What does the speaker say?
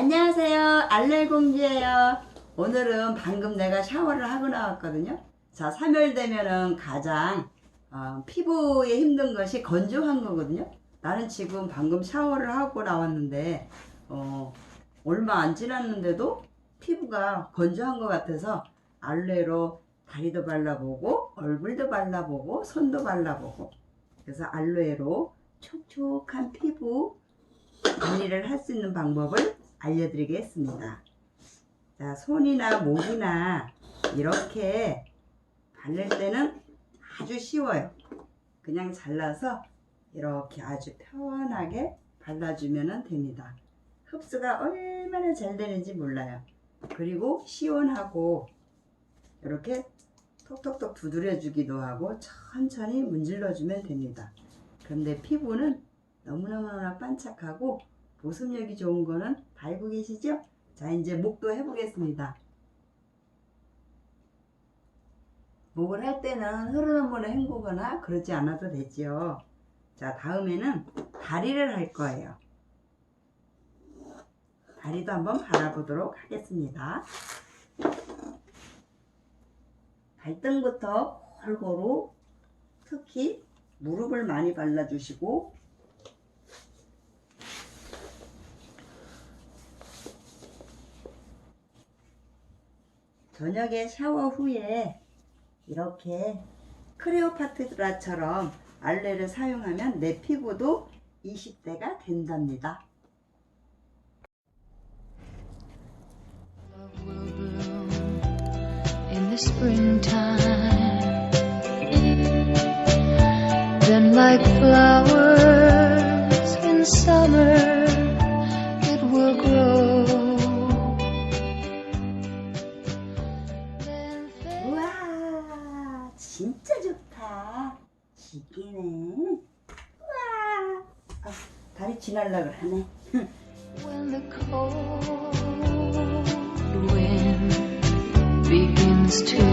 안녕하세요. 알레공주예요. 오늘은 방금 내가 샤워를 하고 나왔거든요. 자, 3월 되면은 가장 어, 피부에 힘든 것이 건조한 거거든요. 나는 지금 방금 샤워를 하고 나왔는데 어, 얼마 안 지났는데도 피부가 건조한 것 같아서 알로에로 다리도 발라보고 얼굴도 발라보고 손도 발라보고 그래서 알로에로 촉촉한 피부 관리를 할 수 있는 방법을 알려드리겠습니다. 자, 손이나 목이나 이렇게 바를 때는 아주 쉬워요. 그냥 잘라서 이렇게 아주 편하게 발라주면 됩니다. 흡수가 얼마나 잘 되는지 몰라요. 그리고 시원하고 이렇게 톡톡톡 두드려주기도 하고 천천히 문질러주면 됩니다. 그런데 피부는 너무너무나 반짝하고 보습력이 좋은 거는 다 알고 계시죠? 자 이제 목도 해보겠습니다. 목을 할 때는 흐르는 물에 헹구거나 그러지 않아도 되죠. 자 다음에는 다리를 할 거예요. 다리도 한번 발라보도록 하겠습니다. 발등부터 골고루 특히 무릎을 많이 발라주시고 저녁에 샤워 후에 이렇게 크레오파트라처럼 알레를 사용하면 내 피부도 20대가 된답니다. 진짜 좋다. 지기네. 우와. 아, 다리 지날라 그러네. when the cold wind begins to.